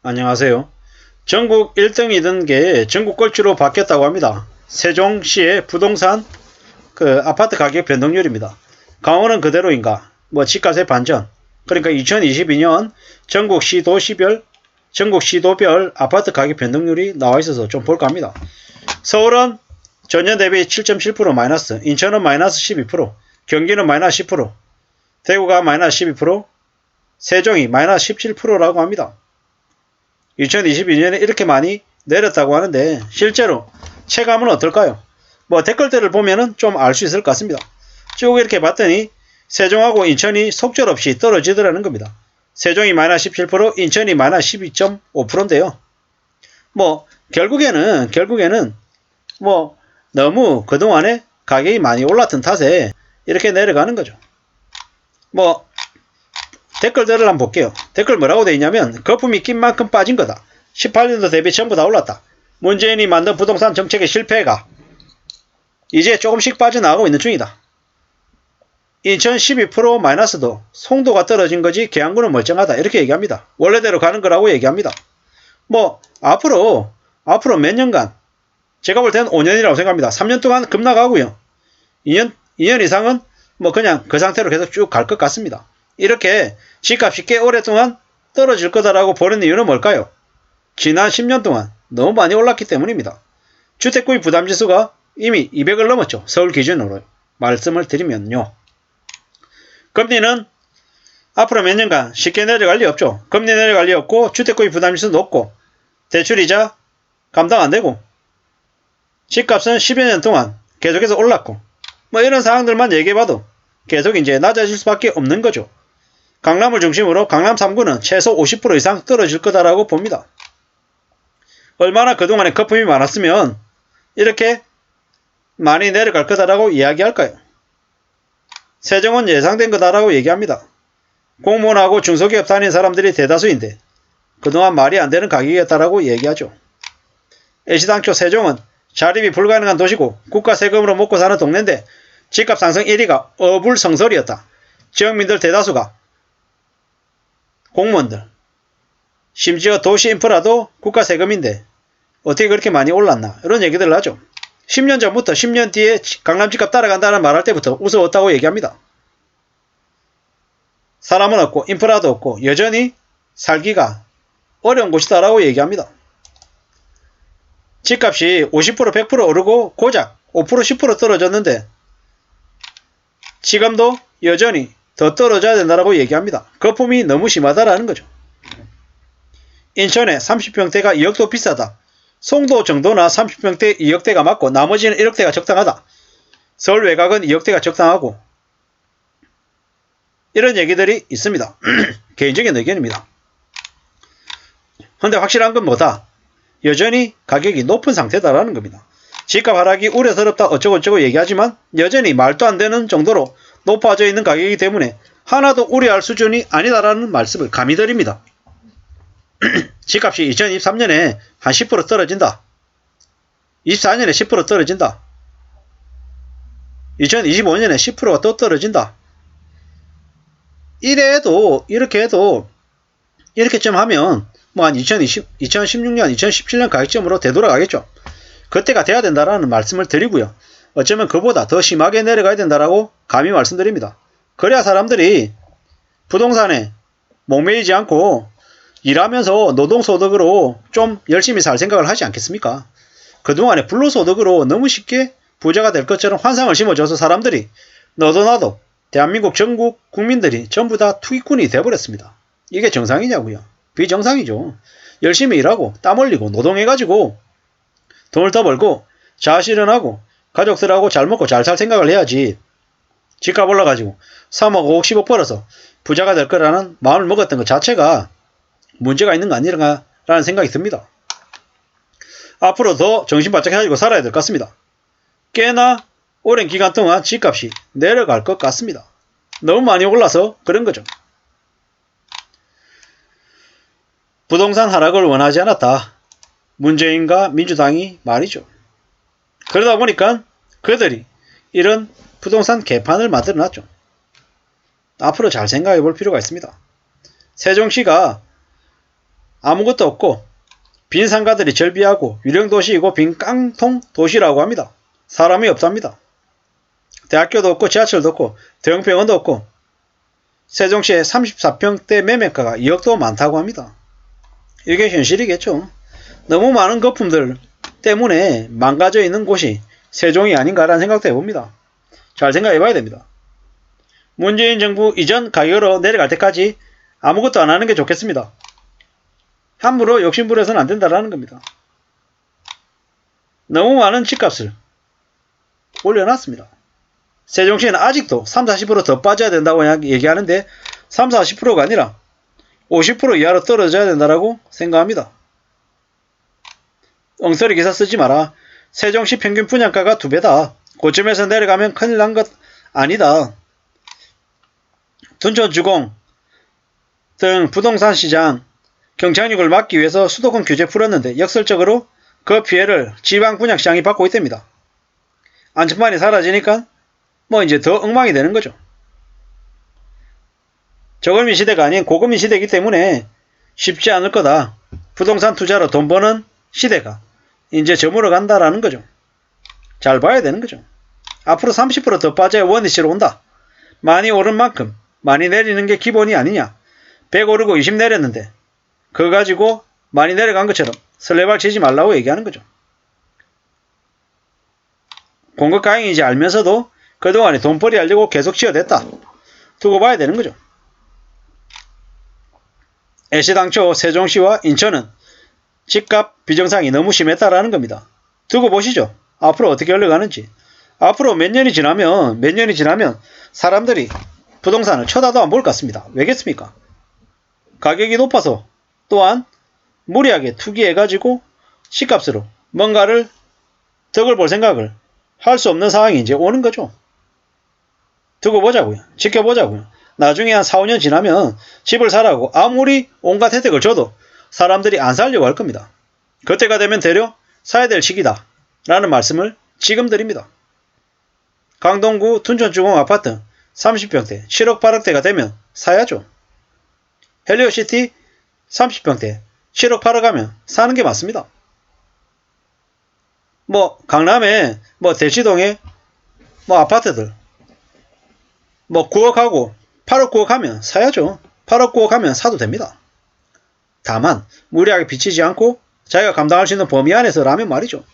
안녕하세요. 전국 1등이던 게 전국 꼴찌로 바뀌었다고 합니다. 세종시의 부동산 그 아파트 가격 변동률입니다. 강원은 그대로인가? 뭐 집값의 반전. 그러니까 2022년 전국 시도시별 전국 시도별 아파트 가격 변동률이 나와 있어서 좀 볼까 합니다. 서울은 전년 대비 7.7% 마이너스, 인천은 마이너스 12%, 경기는 마이너스 10%, 대구가 마이너스 12%, 세종이 마이너스 17%라고 합니다. 2022년에 이렇게 많이 내렸다고 하는데 실제로 체감은 어떨까요? 뭐 댓글들을 보면은 좀 알 수 있을 것 같습니다. 쭉 이렇게 봤더니 세종하고 인천이 속절없이 떨어지더라는 겁니다. 세종이 마이너스 17%, 인천이 마이너스 12.5%인데요. 뭐 결국에는 결국에는 뭐 너무 그동안에 가격이 많이 올랐던 탓에 이렇게 내려가는 거죠. 뭐 댓글들을 한번 볼게요. 댓글 뭐라고 돼 있냐면 거품이 낀 만큼 빠진 거다. 18년도 대비 전부 다 올랐다. 문재인이 만든 부동산 정책의 실패가 이제 조금씩 빠져나가고 있는 중이다. 인천 12% 마이너스도 송도가 떨어진 거지 계양구는 멀쩡하다. 이렇게 얘기합니다. 원래대로 가는 거라고 얘기합니다. 뭐 앞으로 앞으로 몇 년간 제가 볼 때는 5년이라고 생각합니다. 3년 동안 급락하고요. 2년 2년 이상은 뭐 그냥 그 상태로 계속 쭉 갈 것 같습니다. 이렇게 집값이 꽤 오랫동안 떨어질 거다라고 보는 이유는 뭘까요? 지난 10년 동안 너무 많이 올랐기 때문입니다. 주택구입 부담지수가 이미 200을 넘었죠. 서울 기준으로 말씀을 드리면요. 금리는 앞으로 몇 년간 쉽게 내려갈 리 없죠. 금리 내려갈 리 없고 주택구입 부담지수 높고 대출이자 감당 안 되고 집값은 10여 년 동안 계속해서 올랐고 뭐 이런 상황들만 얘기해봐도 계속 이제 낮아질 수밖에 없는 거죠. 강남을 중심으로 강남 3구는 최소 50% 이상 떨어질 거다라고 봅니다. 얼마나 그동안에 거품이 많았으면 이렇게 많이 내려갈 거다라고 이야기할까요? 세정은 예상된 거다라고 얘기합니다. 공무원하고 중소기업 다닌 사람들이 대다수인데 그동안 말이 안 되는 가격이었다라고 얘기하죠. 애시당초 세종은 자립이 불가능한 도시고 국가 세금으로 먹고 사는 동네인데 집값 상승 1위가 어불성설이었다. 지역민들 대다수가 공무원들 심지어 도시 인프라도 국가 세금인데 어떻게 그렇게 많이 올랐나 이런 얘기들을 하죠. 10년 전부터 10년 뒤에 강남 집값 따라간다는 말할 때부터 무서웠다고 얘기합니다. 사람은 없고 인프라도 없고 여전히 살기가 어려운 곳이다라고 얘기합니다. 집값이 50% 100% 오르고 고작 5% 10% 떨어졌는데 지금도 여전히 더 떨어져야 된다라고 얘기합니다. 거품이 너무 심하다라는 거죠. 인천에 30평대가 2억도 비싸다. 송도 정도나 30평대 2억대가 맞고 나머지는 1억대가 적당하다. 서울 외곽은 2억대가 적당하고 이런 얘기들이 있습니다. 개인적인 의견입니다. 근데 확실한 건 뭐다? 여전히 가격이 높은 상태다라는 겁니다. 집값 하락이 우려스럽다 어쩌고저쩌고 얘기하지만 여전히 말도 안 되는 정도로 높아져 있는 가격이기 때문에 하나도 우려할 수준이 아니다라는 말씀을 감히 드립니다. 집값이 2023년에 한 10% 떨어진다. 24년에 10% 떨어진다. 2025년에 10%가 또 떨어진다. 이래도 이렇게 해도 이렇게 좀 하면 뭐 한 2020, 2016년, 2017년 가격점으로 되돌아가겠죠. 그때가 돼야 된다라는 말씀을 드리고요. 어쩌면 그보다 더 심하게 내려가야 된다라고 감히 말씀드립니다. 그래야 사람들이 부동산에 목매이지 않고 일하면서 노동소득으로 좀 열심히 살 생각을 하지 않겠습니까? 그동안에 불로소득으로 너무 쉽게 부자가 될 것처럼 환상을 심어줘서 사람들이 너도 나도 대한민국 전국 국민들이 전부 다 투기꾼이 돼버렸습니다. 이게 정상이냐고요? 비정상이죠. 열심히 일하고 땀 흘리고 노동해가지고 돈을 더 벌고 자아실현하고 가족들하고 잘 먹고 잘 살 생각을 해야지 집값 올라가지고 3억 5억 10억 벌어서 부자가 될 거라는 마음을 먹었던 것 자체가 문제가 있는 거 아니라는 생각이 듭니다. 앞으로 더 정신 바짝 해가지고 살아야 될 것 같습니다. 꽤나 오랜 기간 동안 집값이 내려갈 것 같습니다. 너무 많이 올라서 그런 거죠. 부동산 하락을 원하지 않았다. 문재인과 민주당이 말이죠. 그러다 보니까 그들이 이런 부동산 개판을 만들어 놨죠. 앞으로 잘 생각해 볼 필요가 있습니다. 세종시가 아무것도 없고 빈 상가들이 절비하고 유령 도시이고 빈 깡통 도시라고 합니다. 사람이 없답니다. 대학교도 없고 지하철도 없고 대형 병원도 없고 세종시에 34평대 매매가가 2억도 많다고 합니다. 이게 현실이겠죠. 너무 많은 거품들 때문에 망가져 있는 곳이 세종이 아닌가라는 생각도 해봅니다. 잘 생각해 봐야 됩니다. 문재인 정부 이전 가격으로 내려갈 때까지 아무것도 안 하는 게 좋겠습니다. 함부로 욕심부려서는 안 된다라는 겁니다. 너무 많은 집값을 올려놨습니다. 세종시는 아직도 3, 40%더 빠져야 된다고 얘기하는데 3, 40%가 아니라 50% 이하로 떨어져야 된다고 생각합니다. 엉터리 기사 쓰지 마라. 세종시 평균 분양가가 두 배다. 고점에서 내려가면 큰일 난 것 아니다. 둔촌주공 등 부동산 시장 경착륙을 막기 위해서 수도권 규제 풀었는데 역설적으로 그 피해를 지방 분양 시장이 받고 있답니다. 안전판이 사라지니까 뭐 이제 더 엉망이 되는 거죠. 저금리 시대가 아닌 고금리 시대이기 때문에 쉽지 않을 거다. 부동산 투자로 돈 버는 시대가 이제 저물어 간다라는 거죠. 잘 봐야 되는 거죠. 앞으로 30%더 빠져야 원위치로 온다. 많이 오른 만큼 많이 내리는 게 기본이 아니냐. 100 오르고 20 내렸는데 그거 가지고 많이 내려간 것처럼 설레발 치지 말라고 얘기하는 거죠. 공급 가행인지 알면서도 그동안에 돈벌이 하려고 계속 치어댔다. 두고 봐야 되는 거죠. 애시당초 세종시와 인천은 집값 비정상이 너무 심했다라는 겁니다. 두고 보시죠. 앞으로 어떻게 흘러가는지. 앞으로 몇 년이 지나면 몇 년이 지나면 사람들이 부동산을 쳐다도 안 볼 것 같습니다. 왜겠습니까? 가격이 높아서 또한 무리하게 투기해가지고 시값으로 뭔가를 덕을 볼 생각을 할 수 없는 상황이 이제 오는 거죠. 두고 보자고요. 지켜보자고요. 나중에 한 4, 5년 지나면 집을 사라고 아무리 온갖 혜택을 줘도 사람들이 안 살려고 할 겁니다. 그때가 되면 되려 사야 될 시기다. 라는 말씀을 지금 드립니다. 강동구 둔촌주공 아파트 30평대 7억 8억대가 되면 사야죠. 헬리오시티 30평대 7억 8억 하면 사는 게 맞습니다. 뭐 강남에 뭐 대치동에 뭐 아파트들 뭐 9억 하고 8억 9억 하면 사야죠. 8억 9억 하면 사도 됩니다. 다만 무리하게 비치지 않고 자기가 감당할 수 있는 범위 안에서라면 말이죠.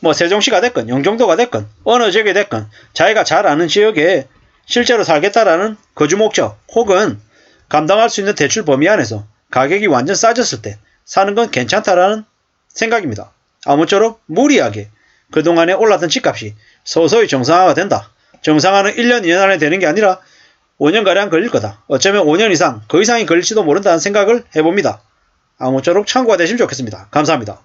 뭐 세종시가 됐건 영종도가 됐건 어느 지역에 됐건 자기가 잘 아는 지역에 실제로 살겠다라는 거주 목적 혹은 감당할 수 있는 대출 범위 안에서 가격이 완전 싸졌을 때 사는 건 괜찮다라는 생각입니다. 아무쪼록 무리하게 그동안에 올랐던 집값이 서서히 정상화가 된다. 정상화는 1년, 2년 안에 되는 게 아니라 5년가량 걸릴 거다. 어쩌면 5년 이상, 그 이상이 걸릴지도 모른다는 생각을 해봅니다. 아무쪼록 참고가 되시면 좋겠습니다. 감사합니다.